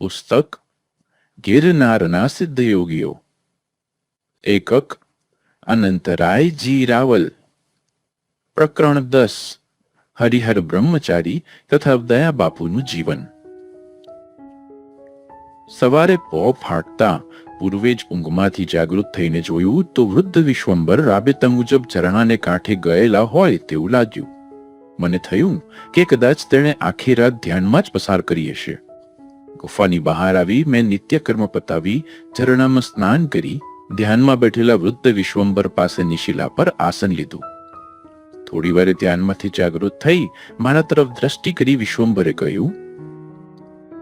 પુસ્તક ગિરનારના સિદ્ધયોગીઓ એકક અનંતરાયજી રાવલ પ્રકરણ દસ હરિહર બ્રહ્મચારી તથા દયા બાપુનું જીવન સવારે પો ફાટતા પૂર્વે જ ઊંઘમાંથી જાગૃત થઈને જોયું તો વૃદ્ધ વિશ્વંભર રાબેતા મુજબ ઝરણાને કાંઠે ગયેલા હોય તેવું લાગ્યું। મને થયું કે કદાચ તેણે આખી રાત ધ્યાનમાં જ પસાર કરી હશે। ગુફાની બહાર આવી મેં નિત્યકર્મ પતાવી ઝરણામાં સ્નાન કરી ધ્યાનમાં બેઠેલા વૃદ્ધ વિશ્વંબર પાસે નિશિલા પર આસન લીધું. થોડી વારે ધ્યાનમાંથી જાગૃત થઈ મારા તરફ દ્રષ્ટિ કરી વિશ્વંભરે કહ્યું,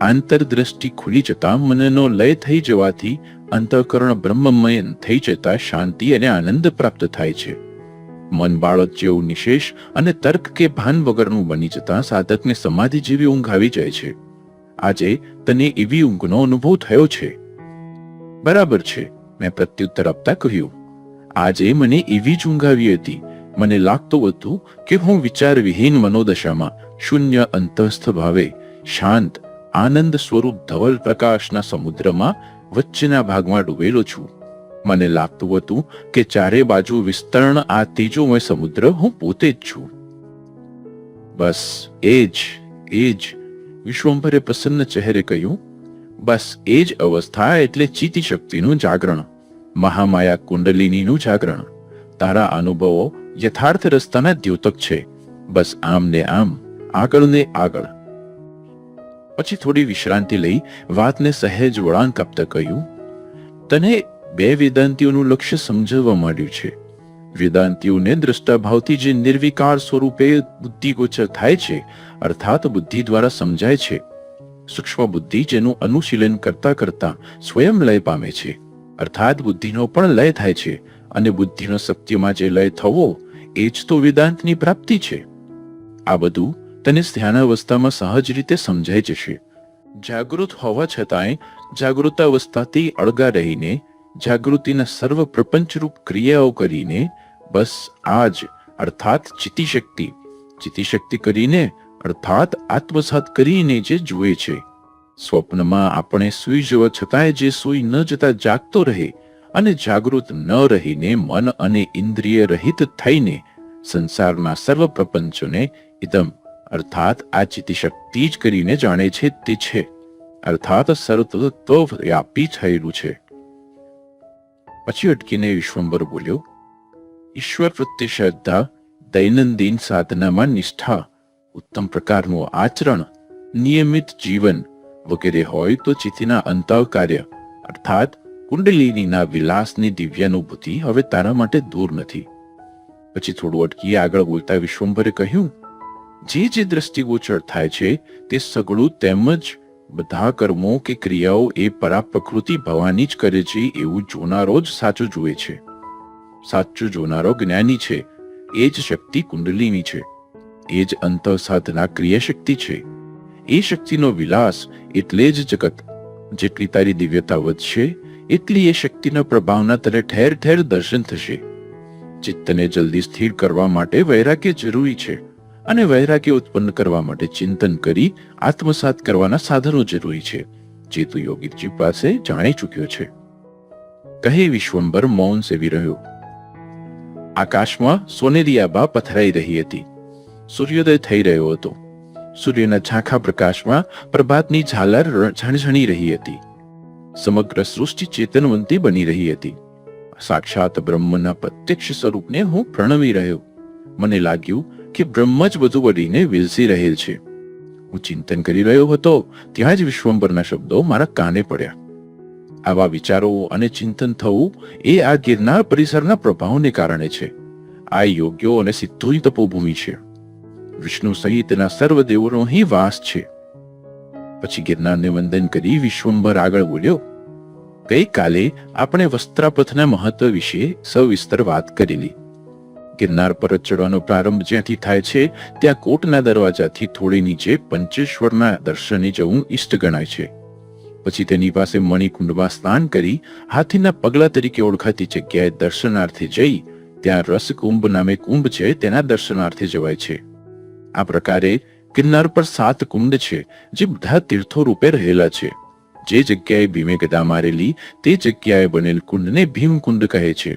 આંતરદ્રષ્ટિ ખુલી જતા મનનો લય થઈ જવાથી અંતઃકરણ બ્રહ્મમયન થઈ જતા શાંતિ અને આનંદ પ્રાપ્ત થાય છે. મન બાળક જેવું નિશેષ અને તર્ક કે ભાન વગરનું બની જતા સાધકને સમાધિ જેવી ઊંઘ આવી જાય છે. આજે તને એવી ઊંઘનો અનુભવ થયો છે? બરાબર છે, મેં પ્રત્યુત્તર આપતા કહ્યું. આજે મને એવી જ ઊંઘ આવી હતી. મને લાગતું હતું કે હું વિચાર વિહીન મનોદશામાં શૂન્ય અંતસ્થ ભાવે, શાંત, આનંદ સ્વરૂપ ધવલ પ્રકાશના સમુદ્રમાં વચ્ચેના ભાગમાં ડૂબેલો છું. મને લાગતું હતું કે ચારે બાજુ વિસ્તરણ આ તેજોમય સમુદ્ર હું પોતે જ છું. બસ, એ જ એ જ. વિશ્વંભરે પ્રસન્ન ચહેરે કહ્યું, બસ એ જ અવસ્થા એટલે ચીતી શક્તિનું જાગરણ. મહામાયા કુંડલિનીનું જાગરણ. તારા અનુભવો યથાર્થ રસ્તાના દ્યોતક છે. બસ આમ ને આમ, આગળ ને આગળ. પછી થોડી વિશ્રાંતિ લઈ વાતને સહેજ વળાંક આપતા કહ્યું, તને બે વેદાંતિઓનું લક્ષ્ય સમજાવવા માંડ્યું છે. વેદાંતિઓને દ્રષ્ટાભાવથી જે નિર્વિકાર સ્વરૂપે બુદ્ધિગોચર થાય છે, અર્થાત બુદ્ધિ દ્વારા સમજાય છે. સૂક્ષ્મ બુદ્ધિ જેનું અનુશીલન કરતા કરતા સ્વયં લય પામે છે. અર્થાત બુદ્ધિનો પણ લય થાય છે અને બુદ્ધિનો સત્યમાં જે લય થવો, એ જ તો વેદાંતની પ્રાપ્તિ છે. આ બધું તને ધ્યાનાવસ્થામાં સહજ રીતે સમજાઈ જશે. જાગૃત હોવા છતાંય જાગૃતાવસ્થાથી અળગા રહીને, જાગૃતિના સર્વ પ્રપંચરૂપ ક્રિયાઓ કરીને બસ આ જ અર્થાત ચિતિશક્તિ. ચિતિશક્તિ કરીને, અર્થાત આત્મસાત કરીને જે જુએ છે. સ્વપ્નમાં આપણે સુઈ જવા છતાંય જે સુઈ ન જતા જાગતો રહે અને જાગૃત ન રહીને મન અને ઇન્દ્રિય રહિત થઈને સંસારના સર્વ પ્રપંચોને ઇદમ અર્થાત આ ચિતિશક્તિ જ કરીને જાણે છે તે છે. અર્થાત સર્વતત્વ વ્યાપી થયેલું છે. પછી અટકીને વિશ્વંભર બોલ્યો ઈશ્વર પ્રત્યે શ્રદ્ધા, દૈનંદિન સાધનામાં નિષ્ઠા, ઉત્તમ પ્રકારનું આચરણ, નિયમિત જીવન વગેરે હોય તો ચિતિના અંતઃ કાર્ય અર્થાત કુંડલિનીના વિલાસની દિવ્યાનુભૂતિ હવે તારા માટે દૂર નથી. પછી થોડું અટકી આગળ બોલતા વિશ્વંભરે કહ્યું, જે જે દ્રષ્ટિગોચર થાય છે તે સગળું તેમજ બધા કર્મો કે ક્રિયાઓ એ પરા પ્રકૃતિ ભવાની જ કરે છે એવું જોનારો જ સાચો જુએ છે. સાચું જોનારો જ્ઞાની છે. એ જ શક્તિ કુંડલીની છે. એ જ અંત સાધના ક્રિયા છે. એ શક્તિનો વિલાસ એટલે જ જગત. જેટલી તારી દિવ્યતા વધશે, એટલી એ શક્તિના પ્રભાવના તને ઠેર ઠેર દર્શન થશે. ચિત્તને જલ્દી સ્થિર કરવા માટે વૈરાગ્ય જરૂરી છે અને વૈરાગ્ય ઉત્પન્ન કરવા માટે ચિંતન કરી આત્મસાત કરવાના સાધનો જરૂરી છે. જે તું યોગીજી પાસે જાણી ચૂક્યો છે. કહે વિશ્વંભર મૌન સેવી રહ્યો. આકાશમાં સોનેરી આભા પથરાઈ રહી હતી. સૂર્યોદય થઈ રહ્યો હતો. સૂર્યના ઝાંખા પ્રકાશમાં પ્રભાતની ઝાલર ઝણઝણી રહી હતી. સમગ્ર સૃષ્ટિ ચેતનવંતી બની રહી હતી. સાક્ષાત બ્રહ્મના પ્રત્યક્ષ સ્વરૂપને હું પ્રણવી રહ્યો. મને લાગ્યું કે બ્રહ્મ જ બધું વળીને વિલસી રહેલ છે. હું ચિંતન કરી રહ્યો હતો, ત્યાં જ વિશ્વંભરના શબ્દો મારા કાને પડ્યા. આવા વિચારો અને ચિંતન થવું એ આ ગિરનાર પરિસરના પ્રભાવને કારણે છે. આ યોગ્યો અને સિદ્ધોની તપોભૂમિ છે. વિષ્ણુ સહિતના સર્વ દેવોનો અહીં વાસ છે. પછી ગિરનારને વંદન કરી વિશ્વંભર આગળ બોલ્યો, ગઈકાલે આપણે વસ્ત્રાપથના મહત્વ વિશે સવિસ્તર વાત કરેલી. ગિરનાર પર ચડવાનો પ્રારંભ જ્યાંથી થાય છે, ત્યાં કોટના દરવાજાથી થોડી નીચે પંચેશ્વરના દર્શને જવું ઈષ્ટ ગણાય છે. પછી તેની પાસે મણિકુંડમાં સ્નાન કરી હાથીના પગલા તરીકે ઓળખાતી જગ્યાએ દર્શનાર્થે જઈ ત્યાં રસકુંભ નામે કુંભ છે, તેના દર્શનાર્થે જવાય છે. આ પ્રકારે ગિરનાર પર સાત કુંડ છે, જે બધા તીર્થો રૂપે રહેલા છે. જે જગ્યાએ ભીમે ગદા મારેલી, તે જગ્યાએ બનેલ કુંડને ભીમકુંડ કહે છે.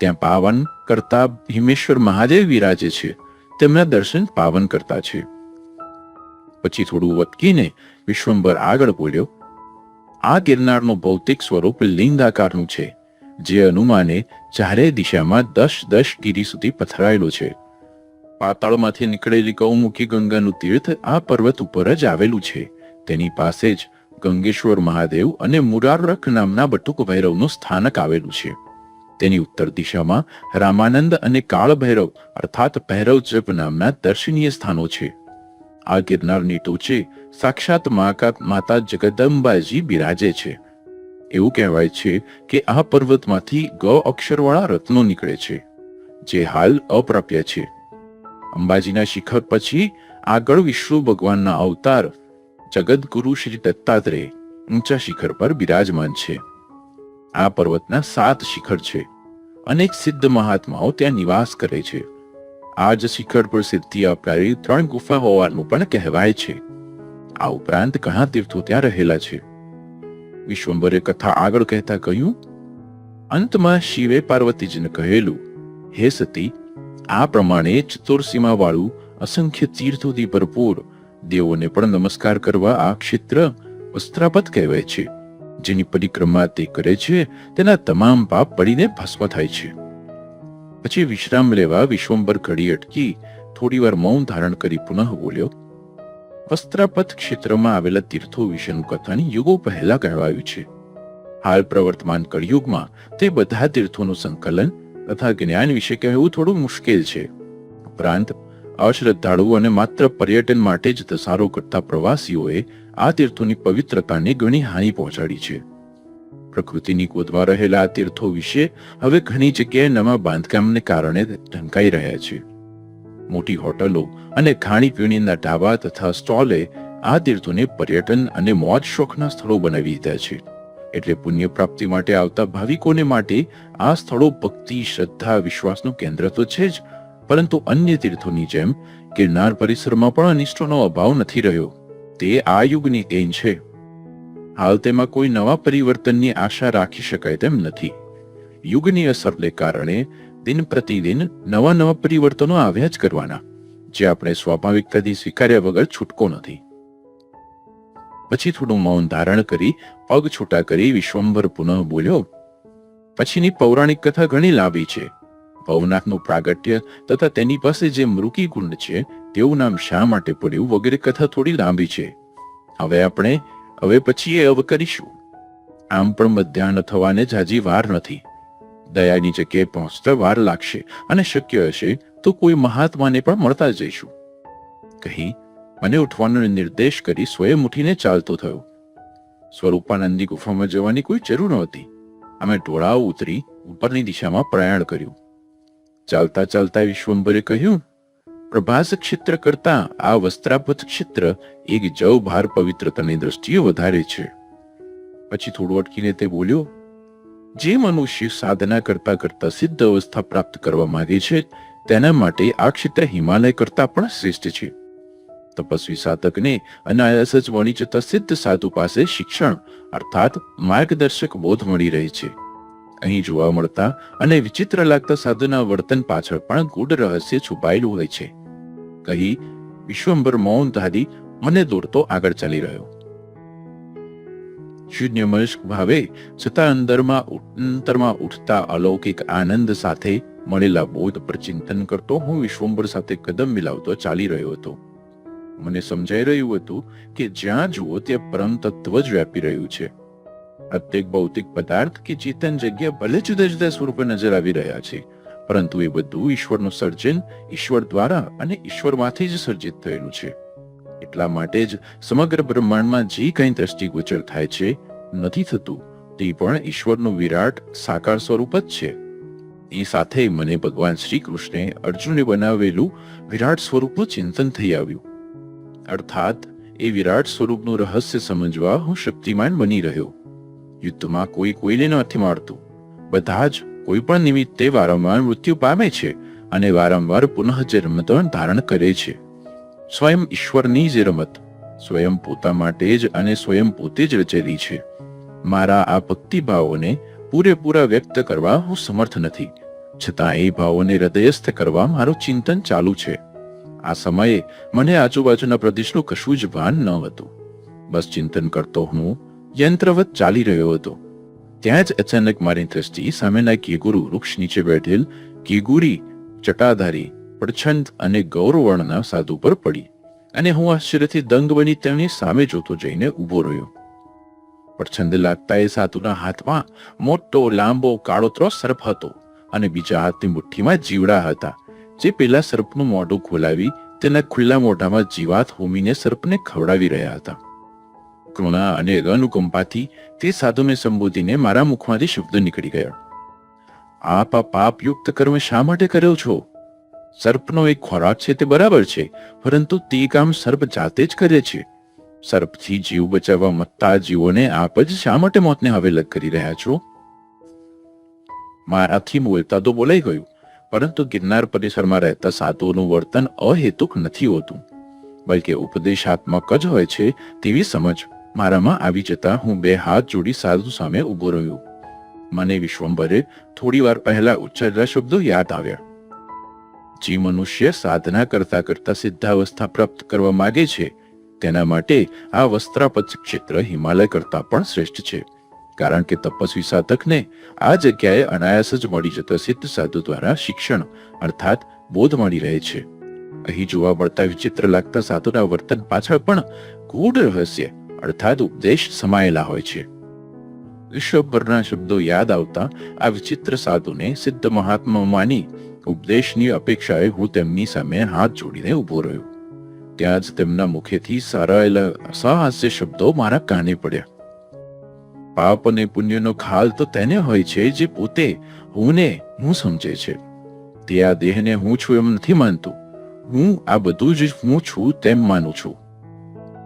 ત્યાં પાવન કરતા ભીમેશ્વર મહાદેવ વિરાજે છે, તેમના દર્શન પાવન કરતા છે. પછી થોડું વટકીને વિશ્વંભર આગળ બોલ્યો આ ગિરનારનું ભૌતિક સ્વરૂપ લિંગાકારનું છે, જે અનુમાને ચારે દિશામાં દસ દસ ગીરી સુધી પથરાયેલું છે. પાતાળમાંથી નીકળેલી કૌમુખી ગંગાનું તીર્થ આ પર્વત ઉપર જ આવેલું છે. તેની પાસે જ ગંગેશ્વર મહાદેવ અને મુરારક નામના બટુક ભૈરવનું સ્થાનક આવેલું છે. તેની ઉત્તર દિશામાં રામાનંદ અને કાળ ભૈરવ અર્થાત ભૈરવ જપ નામના દર્શનીય સ્થાનો છે. આ ગિરનારની ટોચે સાક્ષાત માકા- માતા જગદંબાજી બિરાજે છે. એવું કહેવાય છે કે આ પર્વતમાંથી ગ અક્ષરવાળા રત્નો નીકળે છે, જે હાલ અપ્રાપ્ય છે. અંબાજીના શિખર પછી આગળ વિષ્ણુ ભગવાનના અવતાર જગદગુરુ શ્રી દત્તાત્રેય ઊંચા શિખર પર બિરાજમાન છે. આ પર્વતના સાત શિખર છે. અનેક સિદ્ધ મહાત્માઓ ત્યાં નિવાસ કરે છે. આ જ શિખર પર સિદ્ધિ આપનારી ત્રણ ગુફા હોવાનું પણ કહેવાય છે. આ ઉપરાંત ઘણા તીર્થો ત્યાં રહેલા છે. વિશ્વંભરે કથા આગળ કહેતા કહ્યું, અંતમાં શિવે પાર્વતીજીને કહેલું, હે સતી, આ પ્રમાણે ચતુર્સીમા વાળું અસંખ્ય તીર્થોથી ભરપૂર દેવોને પણ નમસ્કાર કરવા આ ક્ષેત્ર વસ્ત્રાપત કહેવાય છે. જેની પરિક્રમા તે કરે છે, તેના તમામ પાપ પડીને ભસ્મ થાય છે. પછી વિશ્રામ લેવા વિશ્વંબર ઘડી અટકી થોડીવાર મૌન ધારણ કરી પુનઃ બોલ્યો, વસ્ત્રાપથ ક્ષેત્રમાં આવેલા તીર્થો વિશેનું કથાની યુગો પહેલા કહેવાયું છે. હાલ પ્રવર્તમાન કળિયુગમાં તે બધા તીર્થોનું સંકલન તથા જ્ઞાન વિશે કહેવું થોડું મુશ્કેલ છે. ઉપરાંત અશ્રદ્ધાળુ અને માત્ર પર્યટન માટે જ ધસારો કરતા પ્રવાસીઓએ આ તીર્થોની પવિત્રતાને ઘણી હાનિ પહોંચાડી છે. પ્રકૃતિની ગોદમાં રહેલા તીર્થો વિશે હવે ઘણી જગ્યાએ નવા બાંધકામને કારણે ઢંકાઈ રહ્યા છે. મોટી હોટલો અને ખાણીપીણીના ઢાબા તથા સ્ટોલે આ તીર્થોને પર્યટન અને મોજ શોખના સ્થળો બનાવી દીધા છે. એટલે પુણ્ય પ્રાપ્તિ માટે આવતા ભાવિકોને માટે આ સ્થળો ભક્તિ, શ્રદ્ધા, વિશ્વાસનું કેન્દ્ર તો છે જ. પરંતુ અન્ય તીર્થોની જેમ, ગિરનાર પરિસરમાં પણ અનિષ્ટોનો અભાવ નથી રહ્યો. તે આ યુગની દેન છે. હાલ તેમાં કોઈ નવા પરિવર્તનની આશા રાખી શકાય તેમ નથી. યુગની અસરને કારણે દિન પ્રતિદિન નવા નવા પરિવર્તનો આવ્યા જ કરવાના, જે આપણે સ્વાભાવિકતાથી સ્વીકાર્યા વગર છૂટકો નથી. પછી થોડું મૌન ધારણ કરી, પગ છૂટા કરી વિશ્વંભર પુનઃ બોલ્યો, પછીની પૌરાણિક કથા ઘણી લાંબી છે. ભવનાથનું પ્રાગટ્ય તથા તેની પાસે જે મૃકી કુંડ છે, તેવું નામ શા માટે પડ્યું વગેરે કથા થોડી લાંબી છે. હવે આપણે હવે પછી એ અવ કરીશું આમ પણ મધ્યાહન થવાને જાજી વાર નથી. દયાની જગ્યાએ પહોંચતા વાર લાગશે અને શક્ય હશે તો કોઈ મહાત્માને પણ મળતા જઈશું. કહી મને ઉઠવાનો નિર્દેશ કરી સ્વયં ઉઠીને ચાલતો થયો. સ્વરૂપાનંદની ગુફામાં જવાની કોઈ જરૂર નહોતી. અમે ટોળાઓ ઉતરી ઉપરની દિશામાં પ્રયાણ કર્યું. ચાલતા ચાલતા વિશ્વંભરે કહ્યું પ્રભાસ ક્ષેત્ર કરતા આ વસ્ત્રાપથ ક્ષેત્ર એક જવ ભાર પવિત્રતાની દ્રષ્ટિએ વધારે છે. પછી થોડું અટકીને તે બોલ્યો, જે મનુષ્ય સાધના કરતા કરતા સિદ્ધ અવસ્થા પ્રાપ્ત કરવા માંગે છે, તેના માટે આ ક્ષેત્ર હિમાલય કરતા પણ શ્રેષ્ઠ છે. તપસ્વી સાધકને અનાયાસ જ વણી જતા સિદ્ધ સાધુ પાસે શિક્ષણ, અર્થાત માર્ગદર્શક બોધ મળી રહે છે. અહીં જોવા મળતા અને વિચિત્ર લાગતા સાધુના વર્તન પાછળ પણ ગૂઢ રહસ્ય છુપાયેલું હોય છે. કહી, વિશ્વંભર મૌન ધારી મને દોડતો આગળ ચાલી રહ્યો. શૂન્યમશ ભાવે છતાં અંદરમાં અંતરમાં ઉઠતા અલૌકિક આનંદ સાથે મળેલા બોધ પર ચિંતન કરતો હું વિશ્વંભર સાથે કદમ મિલાવતો ચાલી રહ્યો હતો. મને સમજાઈ રહ્યું હતું કે જ્યાં જુઓ ત્યાં પરમ તત્વ જ વ્યાપી રહ્યું છે. પ્રત્યેક ભૌતિક પદાર્થ કે ચેતન જગ્યા ભલે જુદા જુદા સ્વરૂપે નજર આવી રહ્યા છે, પરંતુ એ બધું ઈશ્વરનું સર્જન ઈશ્વર દ્વારા અને ઈશ્વરમાંથી જ સર્જિત થયેલું છે. એટલા માટે જ સમગ્ર બ્રહ્માંડમાં જે કંઈ દ્રષ્ટિગોચર થાય છે, નથી થતું, તે પણ ઈશ્વરનું વિરાટ, સાકાર સ્વરૂપ જ છે. એ સાથે મને ભગવાન શ્રી કૃષ્ણે અર્જુને બનાવેલું વિરાટ સ્વરૂપનું ચિંતન થઈ આવ્યું. અર્થાત, એ વિરાટ સ્વરૂપનું રહસ્ય સમજવા હું શક્તિમાન બની રહ્યો. યુદ્ધમાં કોઈ કોઈને નથી મારતું. બધા જ કોઈ પણ નિમિત્તે વારંવાર મૃત્યુ પામે છે અને વારંવાર પુનઃ જન્મ ધારણ કરે છે. સ્વયં ઈશ્વરની જ રમત સ્વયં પોતા માટે જ અને સ્વયં પોતે જ રચેલી છે. મારા આ ભક્તિભાવોને પૂરેપૂરા વ્યક્ત કરવા હું સમર્થ નથી. છતાં એ ભાવોને હૃદયસ્થ કરવા મારું ચિંતન ચાલુ છે. આ સમયે મને આજુબાજુના પ્રદેશનું કશું જ ભાન ન હતું. બસ ચિંતન કરતો હું યંત્રવત ચાલી રહ્યો હતો. ત્યાં જ અચાનક મારી દ્રષ્ટિ સામેના કેગુરુ વૃક્ષ નીચે બેઠેલ કેગુરી ચટાધારી, પડછંદ અને ગૌરવર્ણના સાધુ પર પડી અને હું આશ્ચર્યથી દંગ બની તેમની સામે જોતો જઈને ઊભો રહ્યો. પડછંદ લાગતા એ સાધુના હાથમાં મોટો, લાંબો કાળોતરો સર્પ હતો અને બીજા હાથની મુઠ્ઠીમાં જીવડા હતા, જે પેલા સર્પનું મોઢું ખોલાવી તેના ખુલ્લા મોઢામાં જીવાત હોમીને સર્પને ખવડાવી રહ્યા હતા. કરુણા અને અનુકંપાથી તે સાધુને સંબોધીને મારા મુખમાંથી શબ્દ નીકળી ગયા. આપ આ પાપયુક્ત કર્મ શા માટે કર્યો છો? સર્પનો એક ખોરાક છે તે બરાબર છે, પરંતુ તે કામ સર્પ જાતે જ કરે છે. સર્પથી જીવ બચાવવા મતતા જીવોને આપ જ શા માટે મોતને હવેલત કરી રહ્યા છો? મારાથી બોલતા તો બોલાઈ ગયું, પરંતુ ગિરનાર પરિસરમાં રહેતા સાધુઓનું વર્તન અહેતુક નથી હોતું, બલકે ઉપદેશાત્મક જ હોય છે તેવી સમજ. મારામાં આવી જતા હું બે હાથ જોડી સાધુ સામે ઊભો રહ્યો. મને વિશ્વંભરે થોડી વાર પહેલા ઉચ્ચારેલા શબ્દો યાદ આવ્યા. જે મનુષ્ય સાધના કરતા કરતા સિદ્ધાવસ્થા પ્રાપ્ત કરવા માગે છે, તેના માટે આ વસ્ત્રાપચ ક્ષેત્ર હિમાલય કરતા પણ શ્રેષ્ઠ છે. કારણ કે તપસ્વી સાધકને આ જગ્યાએ અનાયાસ જ મળી જતા સિદ્ધ સાધુ દ્વારા શિક્ષણ અર્થાત બોધ મળી રહે છે. અહીં જોવા મળતા વિચિત્ર લાગતા સાધુના વર્તન પાછળ પણ ગૂઢ રહસ્ય અર્થાત ઉપદેશ સમાયેલા હોય છે. વિશ્વભરના શબ્દો યાદ આવતા આ વિચિત્ર સાધુને સિદ્ધ મહાત્મા માની ઉપદેશની અપેક્ષાએ હું તેમની સામે હાથ જોડીને ઊભો રહ્યો. ત્યાં જ તેમના મુખેથી સારાયેલા સહાસ્ય શબ્દો મારા કાને પડ્યા. પાપ અને પુણ્યનો ખાલ તો તેને હોય છે જે પોતે હુંને હું સમજે છે. તે આ દેહને હું છું એમ નથી માનતું. હું આ બધું જ હું છું તેમ માનું છું.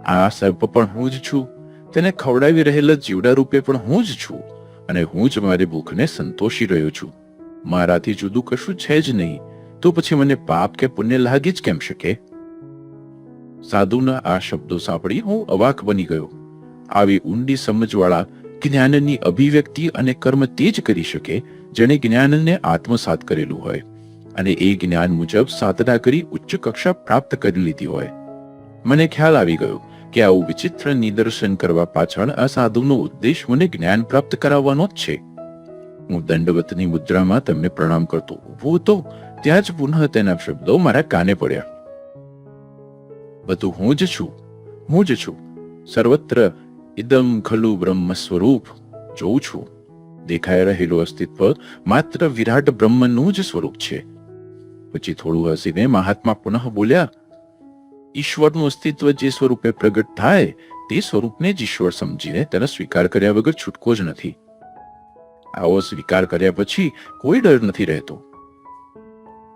આ સર્પ પણ હું જ છું. તેને ખવડાવી રહેલા જીવડા રૂપે પણ હું જ છું અને હું જ મારી ભૂખને સંતોષી રહ્યો છું. મારાથી જુદું કશું છે જ નહીં. તો પછી મને પાપ કે પુણ્ય લાગી જ કેમ શકે? સાધુના આ શબ્દો સાંભળી હું અવાક બની ગયો. આવી ઊંડી સમજવાળા જ્ઞાનની અભિવ્યક્તિ અને કર્મ તે જ કરી શકે જેણે જ્ઞાનને આત્મસાત કરેલું હોય અને એ જ્ઞાન મુજબ સાધના કરી ઉચ્ચ કક્ષા પ્રાપ્ત કરી લીધી હોય. મને ખ્યાલ આવી ગયો. કે આવું વિચિત્ર નિદર્શન કરવા પાછળ આ સાધુનો ઉદ્દેશ મને જ્ઞાન પ્રાપ્ત કરાવવાનો જ છે. હું દંડવતની મુદ્રામાં તેમને પ્રણામ કરતો ઊભો હતો, ત્યાં જ પુનઃ તેના શબ્દો મારા કાને પડ્યા. બધું હું જ છું, હું જ છું. સર્વત્ર ઇદમ ખલુ બ્રહ્મ સ્વરૂપ. જોઉં છું. દેખાઈ રહેલું અસ્તિત્વ માત્ર વિરાટ બ્રહ્મનું જ સ્વરૂપ છે. પછી થોડું હસીને મહાત્મા પુનઃ બોલ્યા ઈશ્વરનું અસ્તિત્વ જે સ્વરૂપે પ્રગટ થાય, તે સ્વરૂપને જ ઈશ્વર સમજીને તેનો સ્વીકાર કર્યા વગર છૂટકો જ નથી. આવો સ્વીકાર કર્યા પછી કોઈ ડર નથી રહેતો.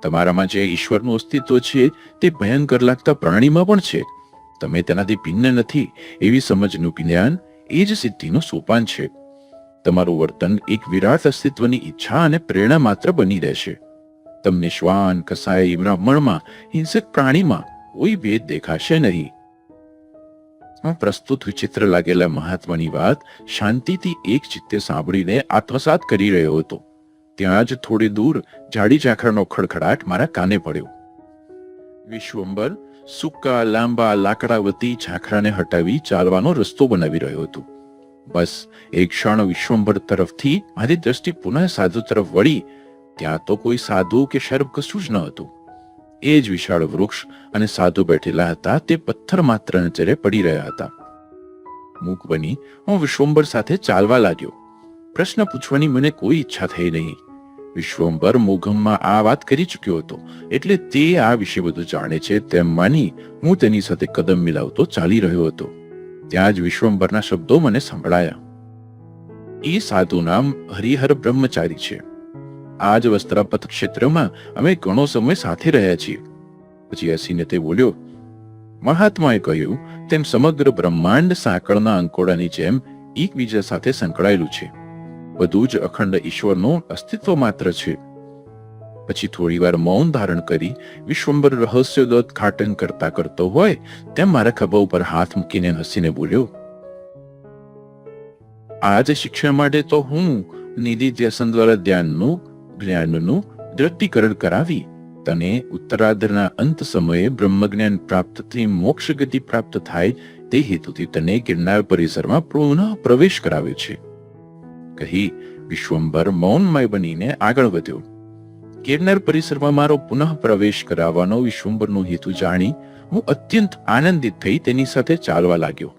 તમારામાં જે ઈશ્વરનું અસ્તિત્વ છે, તે ભયંકર લાગતા પ્રાણીમાં પણ છે. તમે તેનાથી ભિન્ન નથી, એવી સમજનું જ્ઞાન એ જ સિદ્ધિનું સોપાન છે. તમારું વર્તન એક વિરાટ અસ્તિત્વની ઈચ્છા અને પ્રેરણા માત્ર બની રહેશે. તમને શ્વાન, કસાઈ, બ્રાહ્મણમાં, હિંસક પ્રાણીમાં કોઈ ભેદ દેખાશે નહીં. પ્રસ્તુત વિચિત્ર લાગેલા મહાત્માની વાત શાંતિથી એક ચિત્તે સાંભળીને આત્મસાત કરી રહ્યો હતો. ત્યાં જ થોડી દૂર જાડી ઝાખરાનો ખડખડાટ મારા કાને પડ્યો. વિશ્વંબર સૂકા, લાંબા, લાકડાવતી ઝાખરાને હટાવી ચાલવાનો રસ્તો બનાવી રહ્યો હતો. બસ, એક ક્ષણ વિશ્વંભર તરફથી મારી દ્રષ્ટિ પુનઃ સાધુ તરફ વળી, ત્યાં તો કોઈ સાધુ કે શર્પ કશું જ ન હતું. એ જ વિશાળ વૃક્ષ અને સાધુ બેઠેલા હતા, તે પથ્થર માત્ર નજરે પડી રહ્યા હતા. મૂક બની, હું વિશ્વંભર સાથે ચાલવા લાગ્યો. પ્રશ્ન પૂછવાની મને કોઈ ઈચ્છા થઈ નહીં. વિશ્વંભર મોઘમમાં આ વાત કરી ચૂક્યો હતો, એટલે તે આ વિશે બધું જાણે છે તેમ માની હું તેની સાથે કદમ મિલાવતો ચાલી રહ્યો હતો. ત્યાં જ વિશ્વંભરના શબ્દો મને સંભળાયા. એ સાધુ નામ હરિહર બ્રહ્મચારી છે. આ જ વસ્ત્રાપથ ક્ષેત્રમાં અમે ઘણો સમય સાથે રહ્યા છીએ. પછી હસીને તે બોલ્યો, મહાત્માએ કહ્યું, તેમ સમગ્ર બ્રહ્માંડ સાંકળના અંકોડાની જેમ એકબીજા સાથે સંકળાયેલું છે. બધું જ અખંડ ઈશ્વરનું અસ્તિત્વ માત્ર છે. પછી થોડી વાર મૌન ધારણ કરી વિશ્વંભર રહસ્યોદોદ્ઘાટન કરતા કરતો હોય, તેમ મારા ખભા ઉપર હાથ મૂકીને હસીને બોલ્યો, આજ શિક્ષણ માટે તો હું નિધિ ધ્યાસન દ્વારા ધ્યાનનું જ્ઞાનનું દ્રષ્ટિકરણ કરાવી તને ઉત્તરાર્ધના અંત સમયે બ્રહ્મજ્ઞાન પ્રાપ્ત થઈ મોક્ષ ગતિ પ્રાપ્ત થાય તે હેતુથી તને ગિરનાર પરિસરમાં પુનઃ પ્રવેશ કરાવે છે. કહી વિશ્વંભર મૌનમય બનીને આગળ વધ્યો. ગિરનાર પરિસરમાં મારો પુનઃ પ્રવેશ કરાવવાનો વિશ્વંભરનો હેતુ જાણી હું અત્યંત આનંદિત થઈ તેની સાથે ચાલવા લાગ્યો.